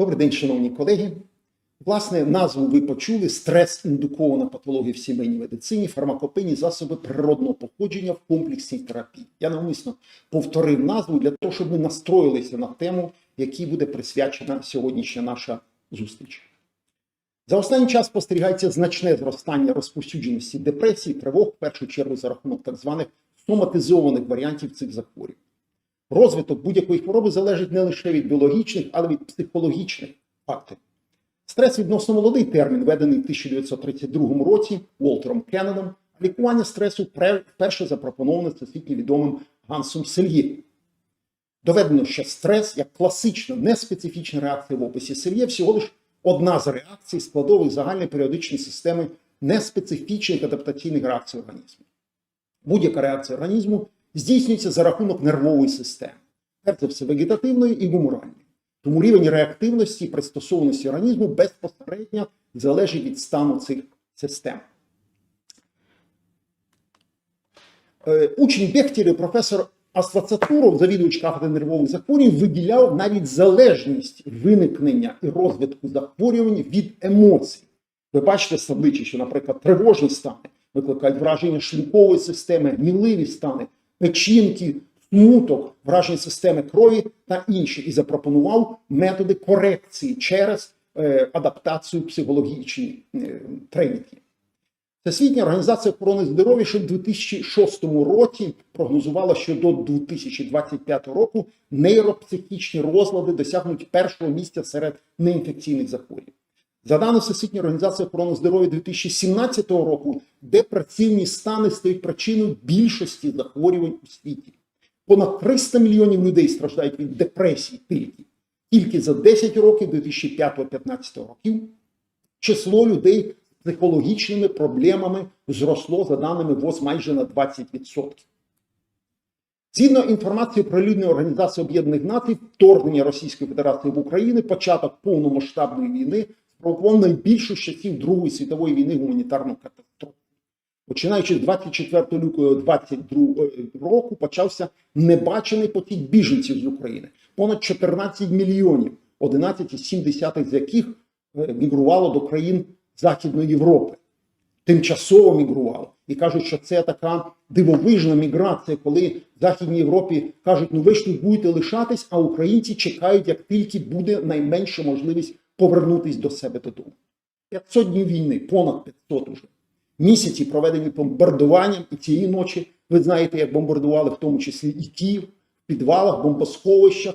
Добрий день, шановні колеги. Власне, назву ви почули стрес-індукована патологія в сімейній медицині, фармакопейні засоби природного походження в комплексній терапії. Я навмисно повторив назву для того, щоб ми настроїлися на тему, якій буде присвячена сьогоднішня наша зустріч. За останній час спостерігається значне зростання розповсюдженості депресії, тривог, в першу чергу за рахунок так званих соматизованих варіантів цих захворювань. Розвиток будь-якої хвороби залежить не лише від біологічних, але й від психологічних факторів. Стрес відносно молодий термін, введений в 1932 році Уолтером Кеннедом, а лікування стресу вперше запропоноване всесвітньо відомим Гансом Сельє. Доведено, що стрес, як класична неспецифічна реакція в описі Сельє, всього лиш одна з реакцій складових загальної періодичної системи неспецифічних адаптаційних реакцій організму. Будь-яка реакція організму здійснюється за рахунок нервової системи, перш за все вегетативної і гуморальної. Тому рівень реактивності і пристосованості організму безпосередньо залежить від стану цих систем. Е, Учень Бехтєрів, професор Аствацатуров, завідувач кафедри нервових захворювань, виділяв навіть залежність виникнення і розвитку захворювань від емоцій. Ви бачите з табличі, що, наприклад, тривожні стани викликають враження шлункової системи, гнівливі стани, печінки, смуток, враження системи крові та інші, і запропонував методи корекції через е, адаптацію психологічні е, тренінги. Всесвітня організація охорони здоров'я ще в 2006 році прогнозувала, що до 2025 року нейропсихічні розлади досягнуть першого місця серед неінфекційних захворювань. За даними Всесвітньої організації охорони здоров'я 2017 року, депресивні стани стають причиною більшості захворювань у світі. Понад 300 мільйонів людей страждають від депресії тільки. Тільки за 10 років 2005-2015 років число людей з психологічними проблемами зросло за даними ВОЗ майже на 20%. Згідно інформації про людної організації Об'єднаних Націй, вторгнення Російської Федерації в Україну, початок повномасштабної війни спровокував найбільшу часів Другої світової війни гуманітарну катастрофу. Починаючи з 24 лютого 2022 року, почався небачений потік біженців з України. Понад 14 мільйонів, 11,7 з яких е, мігрувало до країн Західної Європи. Тимчасово мігрувало. І кажуть, що це така дивовижна міграція, коли в Західній Європі кажуть, ну ви ж тут будете лишатись, а українці чекають, як тільки буде найменша можливість повернутись до себе додому. 500 днів війни, понад 500 уже. Місяці проведені бомбардуванням, і цієї ночі ви знаєте, як бомбардували в тому числі і Київ, в підвалах, бомбосховищах,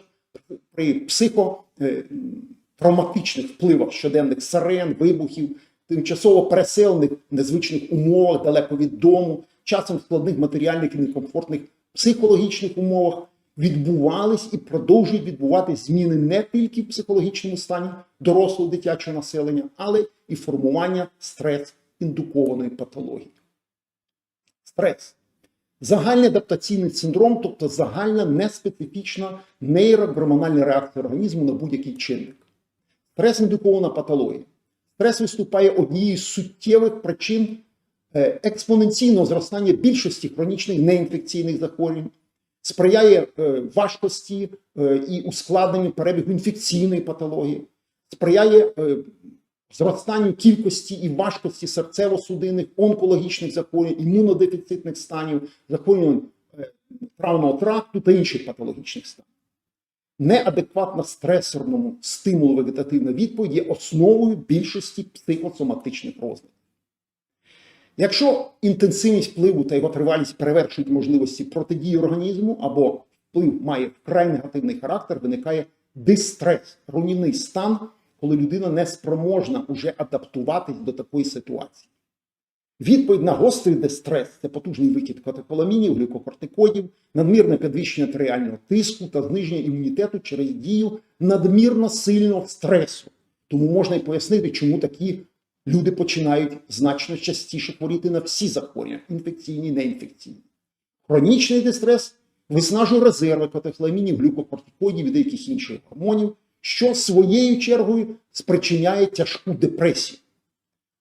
при психотравматичних впливах щоденних сирен, вибухів, тимчасово переселених незвичних умовах, далеко від дому, часом складних матеріальних і некомфортних психологічних умовах відбувались і продовжують відбуватись зміни не тільки в психологічному стані дорослого дитячого населення, але і формування стрес індукованої патології. Стрес. Загальний адаптаційний синдром, тобто загальна неспецифічна нейрогормональна реакція організму на будь-який чинник. Стрес індукована патологія. Стрес виступає однією з суттєвих причин е, експоненційного зростання більшості хронічних неінфекційних захворювань, сприяє е, важкості е, і ускладненню перебігу інфекційної патології, сприяє зростанню кількості і важкості серцево-судинних, онкологічних захворювань, імунодефіцитних станів, захворювань травного тракту та інших патологічних станів. Неадекватна стресорному стимулу вегетативна відповідь є основою більшості психосоматичних розладів. Якщо інтенсивність впливу та його тривалість перевершують можливості протидії організму або вплив має вкрай негативний характер, виникає дистрес, руйнівний стан, коли людина не спроможна уже адаптуватись до такої ситуації. Відповідь на гострий дистрес це потужний викид катехоламінів, глюкокортикодів, надмірне підвищення артеріального тиску та зниження імунітету через дію надмірно сильного стресу. Тому можна й пояснити, чому такі люди починають значно частіше хворіти на всі захворювання інфекційні, неінфекційні. Хронічний дистрес виснажує резерви катехоламінів, глюкокортикодів і деяких інших гормонів, що своєю чергою спричиняє тяжку депресію.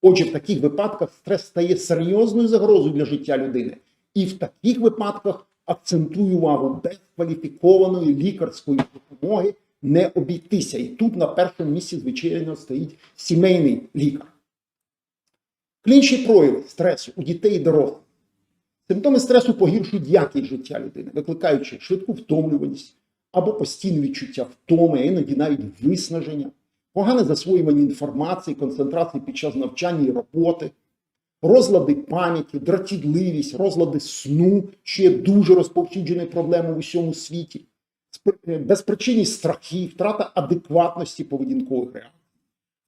Отже, в таких випадках стрес стає серйозною загрозою для життя людини. І в таких випадках акцентую увагу без кваліфікованої лікарської допомоги не обійтися. І тут на першому місці, звичайно, стоїть сімейний лікар. Клінчі прояви стресу у дітей і дорослих. Симптоми стресу погіршують якість життя людини, викликаючи швидку втомлюваність або постійне відчуття втоми, а іноді навіть виснаження, погане засвоювання інформації, концентрації під час навчання і роботи, розлади пам'яті, дратівливість, розлади сну, що є дуже розповсюдженою проблемою в усьому світі, спри- безпричинні страхи, втрата адекватності поведінкових реакцій,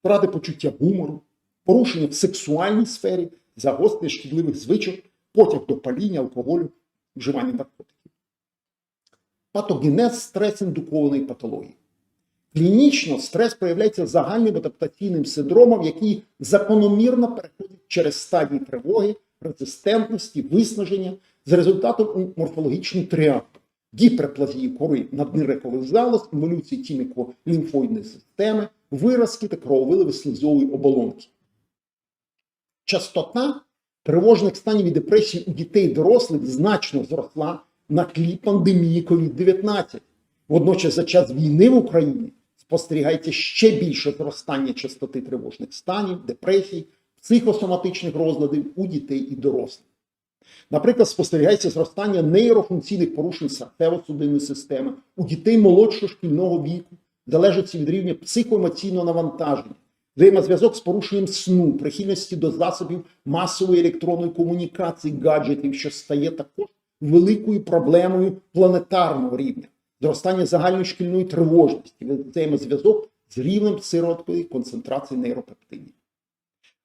втрати почуття гумору, порушення в сексуальній сфері, загострення шкідливих звичок, потяг до паління, алкоголю, вживання наркотиків. Патогенез стрес-індукованої патології. Клінічно стрес проявляється загальним адаптаційним синдромом, який закономірно переходить через стадії тривоги, резистентності, виснаження з результатом морфологічної тріаду, гіперплазії кори надниркових залоз, інволюції тіміко-лімфоїдної системи, виразки та крововиливи слизової оболонки. Частота тривожних станів і депресії у дітей і дорослих значно зросла на тлі пандемії COVID-19. Водночас за час війни в Україні спостерігається ще більше зростання частоти тривожних станів, депресій, психосоматичних розладів у дітей і дорослих. Наприклад, спостерігається зростання нейрофункційних порушень серцево-судинної системи у дітей молодшого шкільного віку, залежить від рівня психоемоційного навантаження, взаємозв'язок з порушенням сну, прихильності до засобів масової електронної комунікації, гаджетів, що стає також великою проблемою планетарного рівня, зростання загальношкільної тривожності, взаємозв'язок з рівнем сироткої концентрації нейропептидів.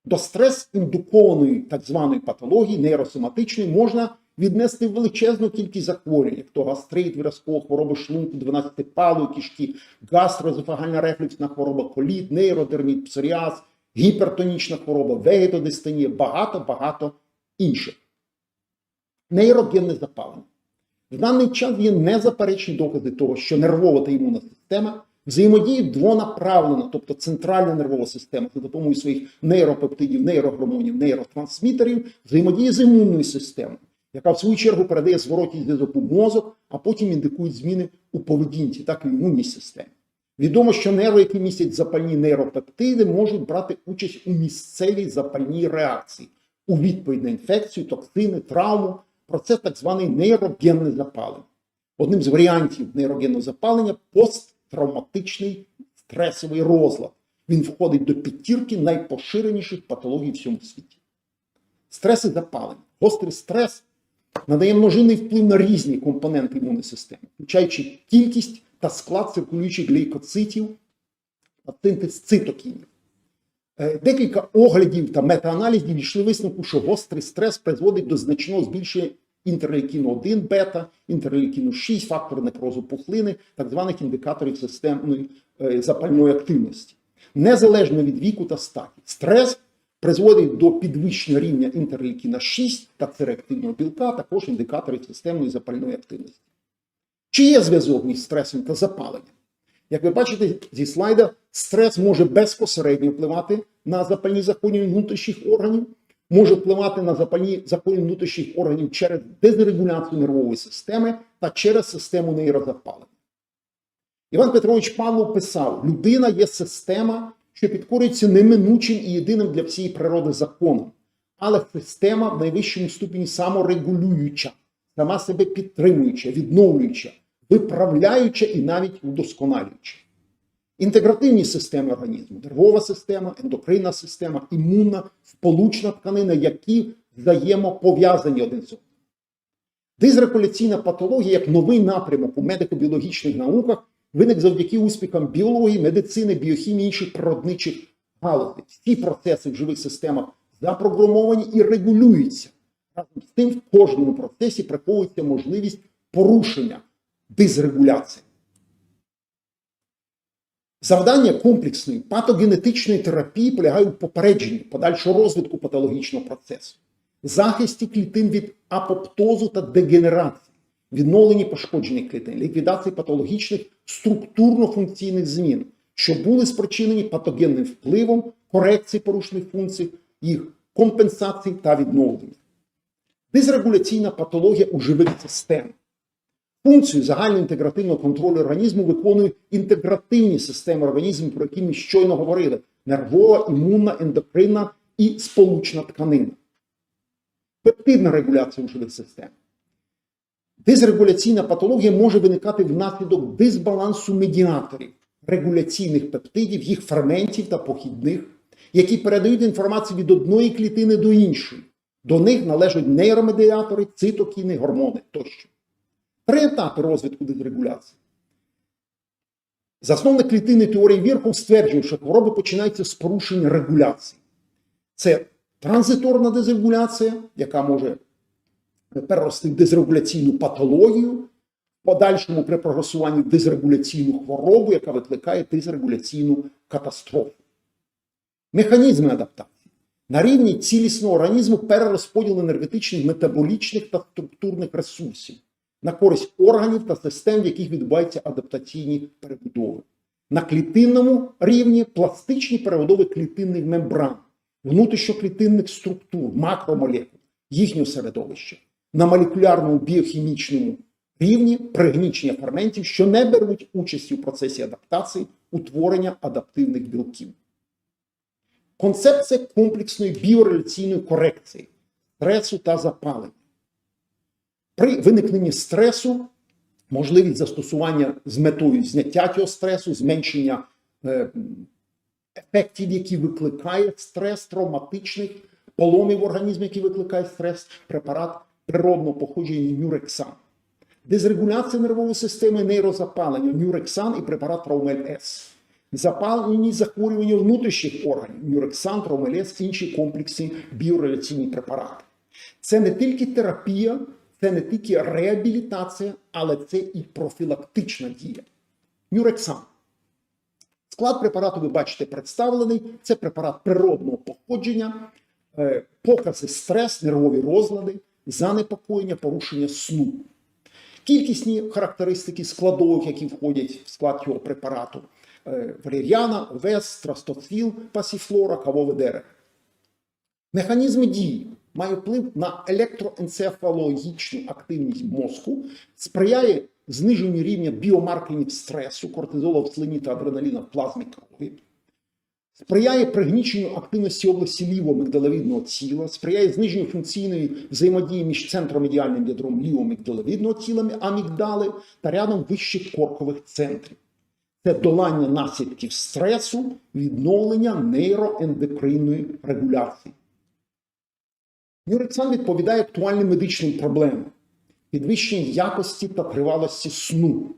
До стрес-індукованої так званої патології нейросоматичної можна віднести величезну кількість захворювань, як то гастрит, виразкова хвороба шлунку, 12-палої кишки, гастроезофагальна рефлюксна хвороба, коліт, нейродерміт, псоріаз, гіпертонічна хвороба, вегетодистонія, багато-багато інших. Нейрогенне запалення. В даний час є незаперечні докази того, що нервова та імунна система взаємодіють двонаправлено, тобто центральна нервова система за допомогою своїх нейропептидів, нейрогормонів, нейротрансмітерів, взаємодіє з імунною системою, яка в свою чергу передає зворотній зв'язок у мозок, а потім індикують зміни у поведінці, так і в імунній системі. Відомо, що нерви, які містять запальні нейропептиди, можуть брати участь у місцевій запальній реакції у відповідь на інфекцію, токсини, травму. Про це так званий нейрогенне запалення. Одним з варіантів нейрогенного запалення посттравматичний стресовий розлад. Він входить до підтірки найпоширеніших патологій в всьому світі. Стреси запалення. Гострий стрес надає множинний вплив на різні компоненти імунної системи, включаючи кількість та склад циркулюючих глікоцитів та цитокінів. Е, Декілька оглядів та метааналізів дійшли висновку, що гострий стрес призводить до значного збільшення інтерлейкіну 1 бета, інтерлейкіну 6, фактори некрозу пухлини, так званих індикаторів системної е, запальної активності. Незалежно від віку та статі. Стрес призводить до підвищення рівня інтерлейкіна 6 та цереактивного білка, також індикаторів системної запальної активності. Чи є зв'язок між стресом та запаленням? Як ви бачите зі слайда, стрес може безпосередньо впливати на запальні захворювання внутрішніх органів, може впливати на запальні захворювання внутрішніх органів через дезрегуляцію нервової системи та через систему нейрозапалення. Іван Петрович Павлов писав: людина є система, що підкорюється неминучим і єдиним для всієї природи законом, але система в найвищому ступені саморегулююча, сама себе підтримуюча, відновлююча, виправляюча і навіть удосконалююча. Інтегративні системи організму, нервова система, ендокринна система, імунна, сполучна тканина, які взаємопов'язані один з одним. Дизрегуляційна патологія як новий напрямок у медико-біологічних науках виник завдяки успіхам біології, медицини, біохімії інших природничих галузей. Всі процеси в живих системах запрограмовані і регулюються. Разом з тим, в кожному процесі приховується можливість порушення дизрегуляції. Завдання комплексної патогенетичної терапії полягає у попередженні подальшого розвитку патологічного процесу, захисті клітин від апоптозу та дегенерації, відновленні пошкоджених клітин, ліквідації патологічних структурно-функційних змін, що були спричинені патогенним впливом корекції порушених функцій, їх компенсації та відновлення. Дизрегуляційна патологія у живих системах Функцію загальноінтегративного контролю організму виконують інтегративні системи організму, про які ми щойно говорили: нервова, імунна, ендокринна і сполучна тканина. Пептидна регуляція у живих систем. Дизрегуляційна патологія може виникати внаслідок дисбалансу медіаторів, регуляційних пептидів, їх ферментів та похідних, які передають інформацію від одної клітини до іншої. До них належать нейромедіатори, цитокіни, гормони тощо. Три етапи розвитку дисрегуляції. Засновник клітини теорії Вірхов стверджує, що хвороби починаються з порушення регуляції. Це транзиторна дезрегуляція, яка може перерости в дезрегуляційну патологію, в подальшому при прогресуванні дезрегуляційну хворобу, яка викликає дезрегуляційну катастрофу. Механізми адаптації. На рівні цілісного організму перерозподіл енергетичних, метаболічних та структурних ресурсів на користь органів та систем, в яких відбуваються адаптаційні перебудови. На клітинному рівні пластичні перебудови клітинних мембран, внутрішньоклітинних структур, макромолекул, їхнього середовища. На молекулярному біохімічному рівні пригнічення ферментів, що не беруть участі у процесі адаптації, утворення адаптивних білків. Концепція комплексної біореляційної корекції, стресу та запалення. При виникненні стресу можливість застосування з метою зняття цього стресу, зменшення е, ефектів, які викликає стрес, травматичних поломів в організмі, які викликає стрес, препарат природного походження Нюрексан. Дезрегуляція нервової системи, нейрозапалення, Нюрексан і препарат Траумель С. Запалені захворювання внутрішніх органів, Нюрексан, Траумель С, інші комплексні біореляційні препарати. Це не тільки терапія, це не тільки реабілітація, але це і профілактична дія. Нюрексан. Склад препарату ви бачите представлений. Це препарат природного походження, е, покази стрес, нервові розлади, занепокоєння, порушення сну. Кількісні характеристики складових, які входять в склад цього препарату: е, валеріана, овес, трастоцвіл, пасіфлора, кавове дерево. Механізми дії має вплив на електроенцефалологічну активність мозку, сприяє зниженню рівня біомаркерів стресу, кортизола в слині та адреналіна в плазмі крові, сприяє пригніченню активності області лівомигдалевидного тіла, сприяє зниженню функційної взаємодії між центромедіальним ядром лівомигдалевидного тіла амігдали та рядом вищих коркових центрів. Це долання наслідків стресу, відновлення нейроендокринної регуляції. Нюрексан відповідає актуальним медичним проблемам, підвищення якості та тривалості сну,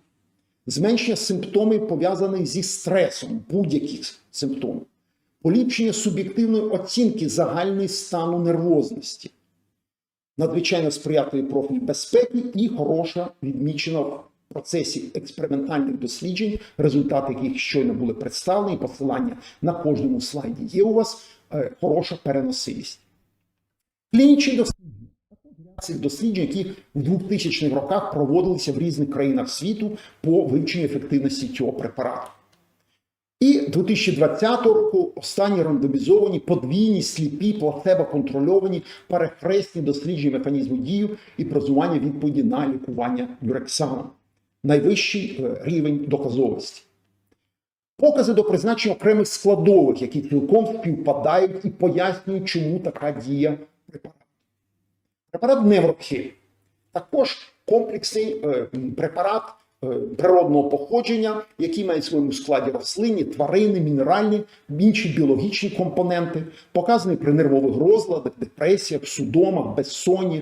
зменшення симптомів, пов'язаних зі стресом, будь-яких симптомів, поліпшення суб'єктивної оцінки загальної стану нервозності, надзвичайно сприятливий профіль безпеки і хороша відмічена в процесі експериментальних досліджень, результати яких щойно були представлені, посилання на кожному слайді. Є у вас е, хороша переносивість. Клінічні дослідження цих досліджень, які в 2000-х роках проводилися в різних країнах світу по вивченню ефективності цього препарату. І 2020 року останні рандомізовані подвійні сліпі, плацебо-контрольовані перехресні дослідження механізму дію і прозування відповіді на лікування юрексаном. Найвищий е, рівень доказовості. Покази до призначення окремих складових, які цілком співпадають і пояснюють, чому така дія препарату. Препарат Неврохіль. Також комплексний е, препарат природного походження, який має в своєму складі рослинні, тварини, мінеральні, інші біологічні компоненти, показаний при нервових розладах, депресіях, судомах, безсонні,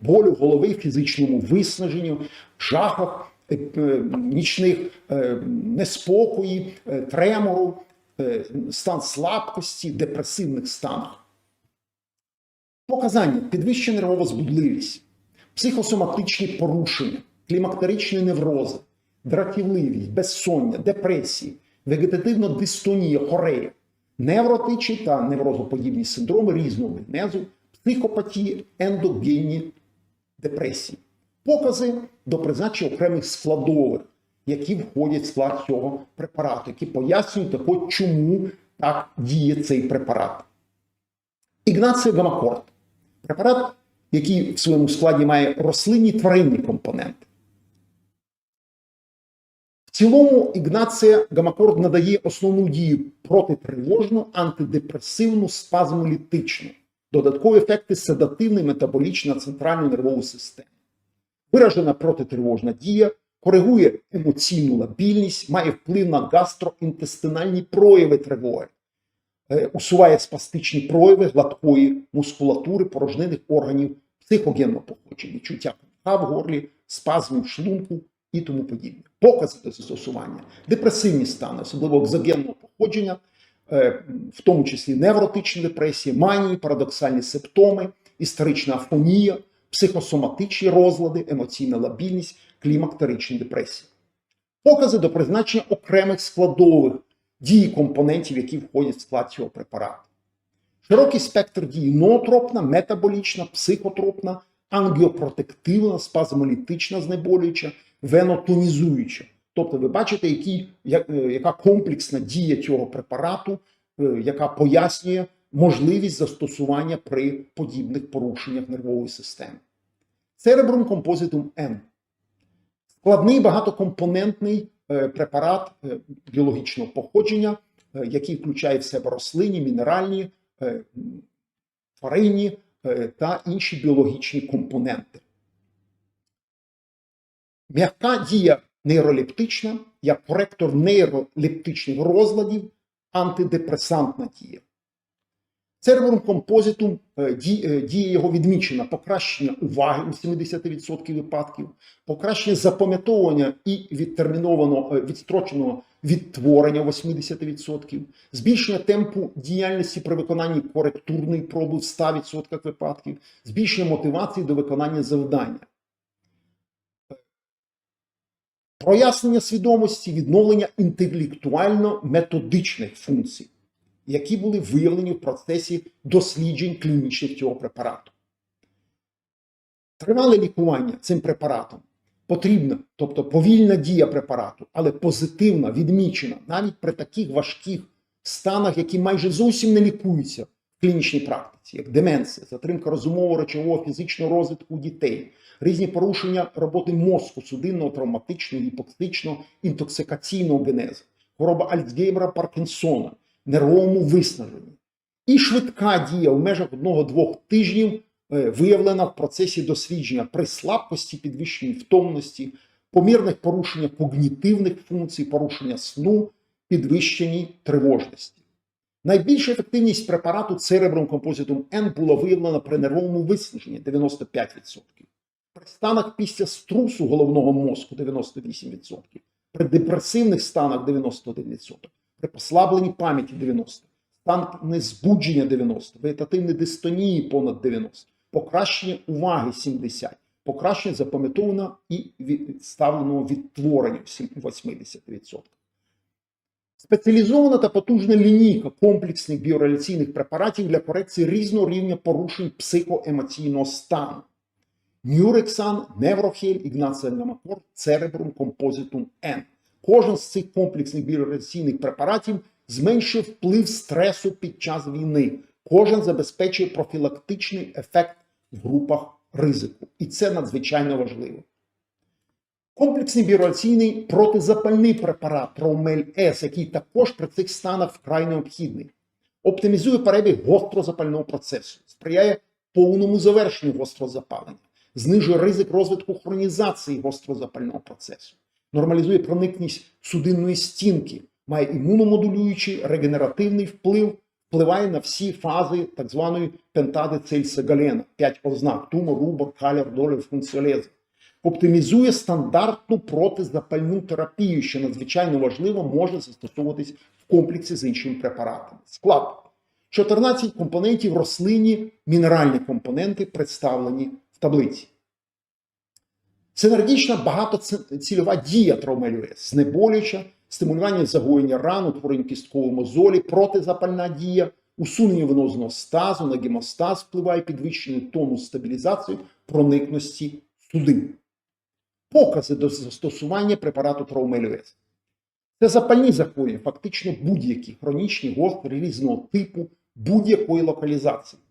болю голови, фізичному виснаженню, жахах, е, е, нічних е, неспокої, е, тремору, е, стан слабкості, депресивних станах. Показання. Підвищена нервова збудливість, психосоматичні порушення, клімактеричні неврози, дратівливість, безсоння, депресії, вегетативна дистонія, хорея, невротичі та неврозоподібні синдроми різного генезу, психопатії, ендогенні депресії. Покази до призначення окремих складових, які входять в склад цього препарату, які пояснюють тако, чому так діє цей препарат. Ігнація Гамакорт. Препарат, який в своєму складі має рослинні тваринні компоненти. Цілому Ігнація Гамакорд надає основну дію протитривожну, антидепресивну, спазмолітичну, додаткові ефекти седативний, метаболічна центральну нервову систему. Виражена протитривожна дія коригує емоційну лабільність, має вплив на гастроінтестинальні прояви тривоги, е, усуває спастичні прояви гладкої мускулатури порожнених органів психогенного походження, комка в горлі, спазмів шлунку і тому подібне. Покази до застосування, депресивні стани, особливо екзогенного походження, е, в тому числі невротичні депресії, манії, парадоксальні симптоми, історична афонія, психосоматичні розлади, емоційна лабільність, клімактеричні депресії. Покази до призначення окремих складових дії компонентів, які входять в склад цього препарату. Широкий спектр дії ноотропна, метаболічна, психотропна, ангіопротективна, спазмолітична знеболююча, венотонізуюча. Тобто, ви бачите, які, як, е, яка комплексна дія цього препарату, е, яка пояснює можливість застосування при подібних порушеннях нервової системи. Церебрум композитум М. Складний багатокомпонентний е, препарат біологічного походження, який включає в себе рослинні, мінеральні, тваринні та інші біологічні компоненти. М'яка дія нейролептична, як коректор нейролептичних розладів, антидепресантна дія. Церебрум композитум е, е, дія його відмічена покращення уваги у 70% випадків, покращення запам'ятовування і відтермінованого е, відстроченого відтворення 80%, збільшення темпу діяльності при виконанні коректурної проби в 100% випадків, збільшення мотивації до виконання завдання. Прояснення свідомості, відновлення інтелектуально-методичних функцій, які були виявлені в процесі досліджень клінічних цього препарату. Тривале лікування цим препаратом потрібна, тобто повільна дія препарату, але позитивна, відмічена навіть при таких важких станах, які майже зовсім не лікуються в клінічній практиці, як деменція, затримка розумового речового фізичного розвитку дітей, різні порушення роботи мозку, судинного, травматичного, гіпоксичного, інтоксикаційного генезу, хвороба Альцгеймера, Паркінсона, нервовому виснаженні. І швидка дія в межах одного-двох тижнів е, виявлена в процесі дослідження при слабкості, підвищеній втомності, помірних порушеннях когнітивних функцій, порушення сну, підвищеній тривожності. Найбільша ефективність препарату церебрум композитум N була виявлена при нервовому виснаженні 95%, при станах після струсу головного мозку 98%, при депресивних станах 91%, при послабленні пам'яті 90%, стан незбудження 90%, вегетативної дистонії понад 90%, покращення уваги 70%, покращення запам'ятованого і відставленого відтворення 80%. Спеціалізована та потужна лінійка комплексних біореляційних препаратів для корекції різного рівня порушень психоемоційного стану. Нюрексан, Неврохель, Ігнація Гамакор, Церебрум, Композитум Н. Кожен з цих комплексних біореляційних препаратів зменшує вплив стресу під час війни. Кожен забезпечує профілактичний ефект в групах ризику. І це надзвичайно важливо. Комплексний біореляційний протизапальний препарат Траумель С, який також при цих станах вкрай необхідний, оптимізує перебіг гострозапального процесу, сприяє повному завершенню гострозапалення, знижує ризик розвитку хронізації гострозапального процесу, нормалізує проникність судинної стінки, має імуномодулюючий регенеративний вплив, впливає на всі фази так званої пентади Цельса Галена, 5 ознак тумор, рубор, калір, долів, функціолеза оптимізує стандартну протизапальну терапію, що надзвичайно важливо може застосовуватись в комплексі з іншими препаратами. Склад. 14 компонентів рослинні мінеральні компоненти представлені таблиці. Синергічна багатоцільова дія травмелю С, знеболююча, стимулювання загоєння ран, утворення кісткової мозолі, протизапальна дія, усунення венозного стазу, на гемостаз впливає підвищення тону стабілізацію проникності судин покази до застосування препарату травмелюез. Це запальні захворювання, фактично будь-які хронічні, гострі, різного типу, будь-якої локалізації.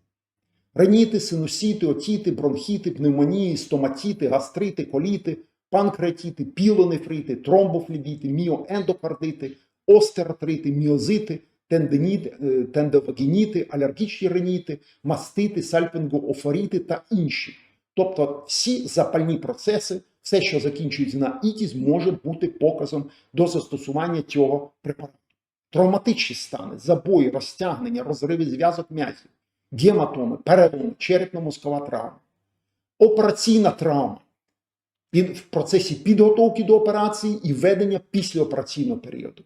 Реніти, синусіти, отіти, бронхіти, пневмонії, стоматіти, гастрити, коліти, панкреатити, пілонефрити, тромбофлебіти, міоендокардити, остеротрити, міозити, е, тендовагініти, алергічні реніти, мастити, сальпінгоофоріти та інші. Тобто всі запальні процеси, все, що закінчується на ітіс, може бути показом до застосування цього препарату. Травматичні стани, забої, розтягнення, розриви зв'язок м'язів, гематоми, переломи, черепно-мозкова травма, операційна травма в процесі підготовки до операції і ведення післяопераційного періоду.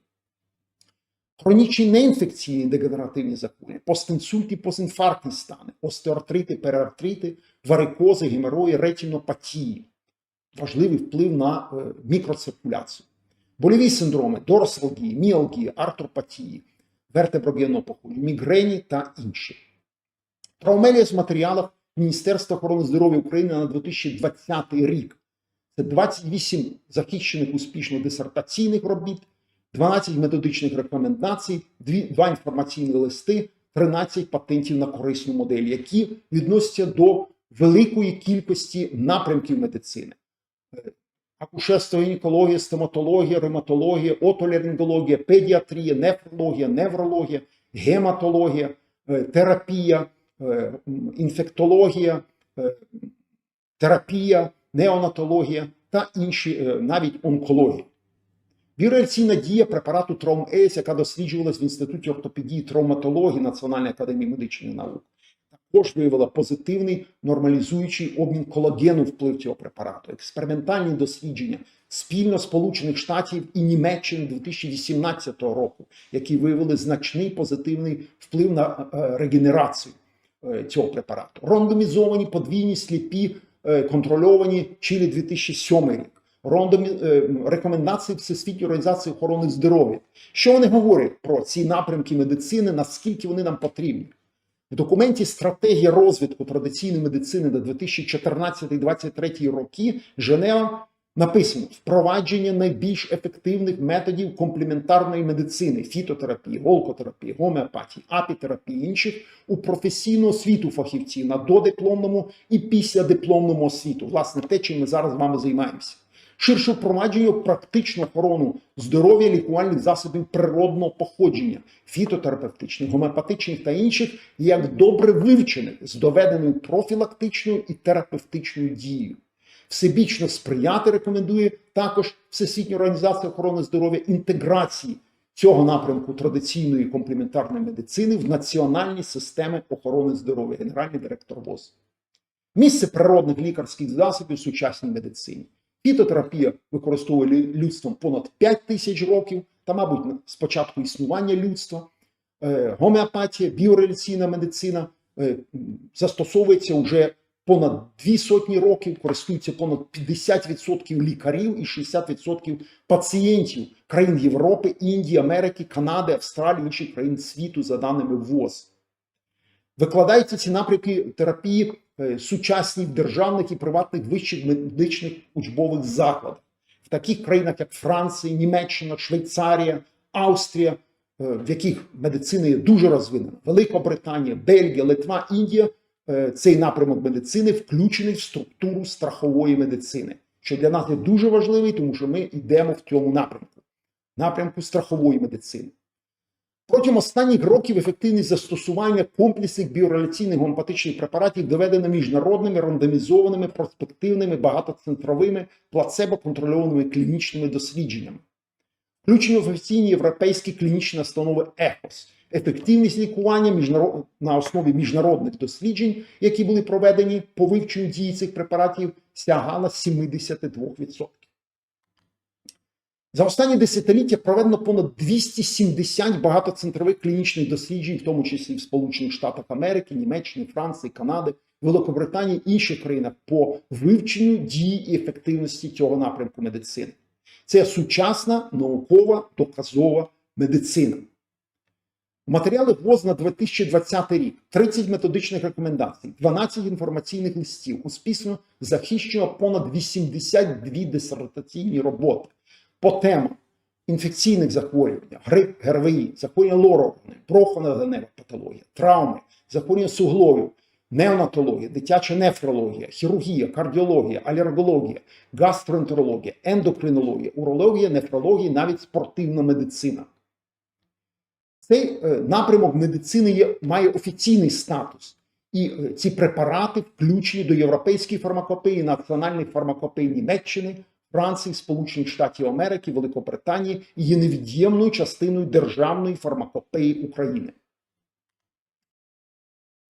Хронічні неінфекційні дегенеративні захворювання, постінсульти, постінфарктні стани, остеоартрити, переартрити, варикози, геморої, ретінопатії. Важливий вплив на е, мікроциркуляцію. Больові синдроми, дорсалгії, міалгії, артропатії, вертебробіонопохолі, мігрені та інші. Травмелія з матеріалів Міністерства охорони здоров'я України на 2020 рік. Це 28 захищених успішно дисертаційних робіт, 12 методичних рекомендацій, 2 інформаційні листи, 13 патентів на корисну модель, які відносяться до великої кількості напрямків медицини. Акушерство, гінекологія, стоматологія, ревматологія, отоларингологія, педіатрія, нефрологія, неврологія, гематологія, е, терапія, е, інфектологія, е, терапія, неонатологія та інші, е, навіть онкологія. Біореакційна дія препарату Траум-Ейс, яка досліджувалась в Інституті ортопедії травматології Національної академії медичних наук, також виявила позитивний нормалізуючий обмін колагену вплив цього препарату. Експериментальні дослідження спільно Сполучених Штатів і Німеччини 2018 року, які виявили значний позитивний вплив на е, регенерацію е, цього препарату. Рандомізовані подвійні сліпі е, контрольовані Чилі 2007 рік. Рондомі е, рекомендації Всесвітньої організації охорони здоров'я. Що вони говорять про ці напрямки медицини, наскільки вони нам потрібні? В документі Стратегія розвитку традиційної медицини на 2014-2023 роки Женева написано впровадження найбільш ефективних методів комплементарної медицини, фітотерапії, голкотерапії, гомеопатії, апітерапії інших у професійну освіту фахівців на додипломному і післядипломному освіту. Власне, те, чим ми зараз з вами займаємося. Ширше впровадження практичну охорону здоров'я лікувальних засобів природного походження, фітотерапевтичних, гомеопатичних та інших, як добре вивчених з доведеною профілактичною і терапевтичною дією. Всебічно сприяти рекомендує також Всесвітня організація охорони здоров'я інтеграції цього напрямку традиційної комплементарної медицини в національні системи охорони здоров'я, генеральний директор ВОЗ. Місце природних лікарських засобів в сучасній медицині. Фітотерапія використовує людством понад 5 тисяч років, та, мабуть, з початку існування людства. Е, Гомеопатія, біореляційна медицина е, застосовується вже понад дві сотні років, користуються понад 50% лікарів і 60% пацієнтів країн Європи, Індії, Америки, Канади, Австралії, інших країн світу, за даними ВОЗ. Викладаються ці напрямки терапії е, сучасні в державних і приватних вищих медичних учбових закладах. В таких країнах, як Франція, Німеччина, Швейцарія, Австрія, е, в яких медицина є дуже розвинена, Великобританія, Бельгія, Литва, Індія, цей напрямок медицини включений в структуру страхової медицини, що для нас є дуже важливий, тому що ми йдемо в цьому напрямку, напрямку страхової медицини. Протягом останніх років ефективність застосування комплексних біореляційних гомеопатичних препаратів доведена міжнародними рандомізованими перспективними багатоцентровими плацебо-контрольованими клінічними дослідженнями. Включені в офіційні європейські клінічні настанови ЕХОС. Ефективність лікування міжнарод... на основі міжнародних досліджень, які були проведені по вивченню дії цих препаратів, сягала 72%. За останні десятиліття проведено понад 270 багатоцентрових клінічних досліджень, в тому числі в Сполучених Штатах Америки, Німеччини, Франції, Канади, Великобританії інших країнах по вивченню дії і ефективності цього напрямку медицини. Це сучасна наукова доказова медицина. Матеріали ВОЗ на 2020 рік, 30 методичних рекомендацій, 12 інформаційних листів, успішно захищено понад 82 дисертаційні роботи по темам інфекційних захворювань, грип, ГРВІ, захворювання лорогни, прохоногенева патологія, травми, захворювання суглобів, неонатологія, дитяча нефрологія, хірургія, кардіологія, алергологія, гастроентерологія, ендокринологія, урологія, нефрологія, навіть спортивна медицина. Цей е, напрямок медицини є, має офіційний статус, і е, ці препарати включені до європейської фармакопеї, національної фармакопеї Німеччини, Франції, Сполучених Штатів Америки, Великобританії і є невід'ємною частиною державної фармакопеї України.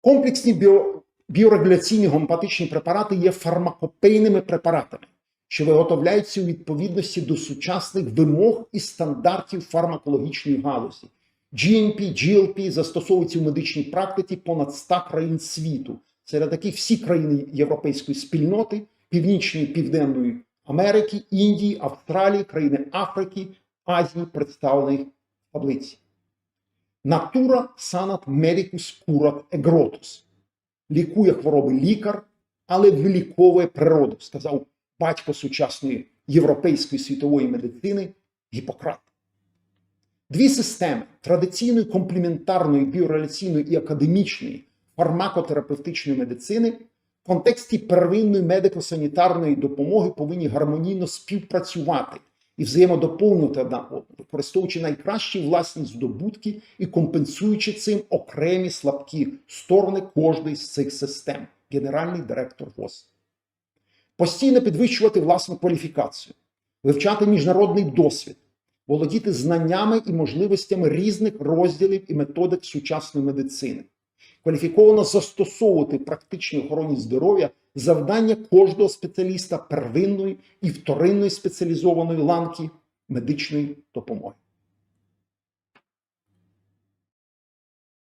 Комплексні біо, біорегуляційні гомеопатичні препарати є фармакопейними препаратами, що виготовляються у відповідності до сучасних вимог і стандартів фармакологічної галузі. GMP, GLP застосовуються в медичній практиці понад 100 країн світу, серед яких всі країни Європейської спільноти, Північної Південної Америки, Індії, Австралії, країни Африки, Азії представлені в таблиці. Натура санат медикус курат егротус. Лікує хвороби лікар, але виліковує природу, сказав батько сучасної європейської світової медицини Гіппократ. Дві системи традиційної комплементарної, біореляційної і академічної фармакотерапевтичної медицини в контексті первинної медико-санітарної допомоги повинні гармонійно співпрацювати і взаємодоповнювати одна одну, використовуючи найкращі власні здобутки і компенсуючи цим окремі слабкі сторони кожної з цих систем. Генеральний директор ВОЗ. Постійно підвищувати власну кваліфікацію, вивчати міжнародний досвід, володіти знаннями і можливостями різних розділів і методик сучасної медицини, кваліфіковано застосовувати в практичній охороні здоров'я завдання кожного спеціаліста первинної і вторинної спеціалізованої ланки медичної допомоги.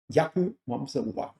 Дякую вам за увагу.